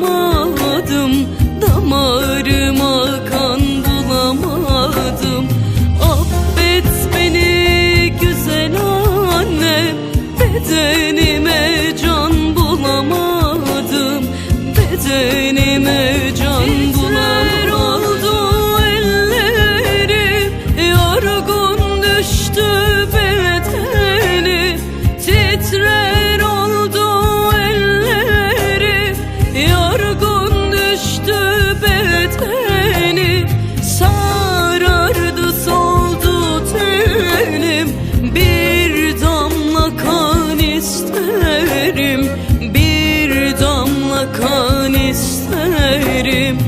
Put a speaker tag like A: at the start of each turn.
A: bulamadım. Damarıma kan bulamadım. Affet beni güzel anne. Bedenime can bulamadım. Bedenime bedeni sarardı soldu tenim bir damla kan isterim bir damla kan isterim.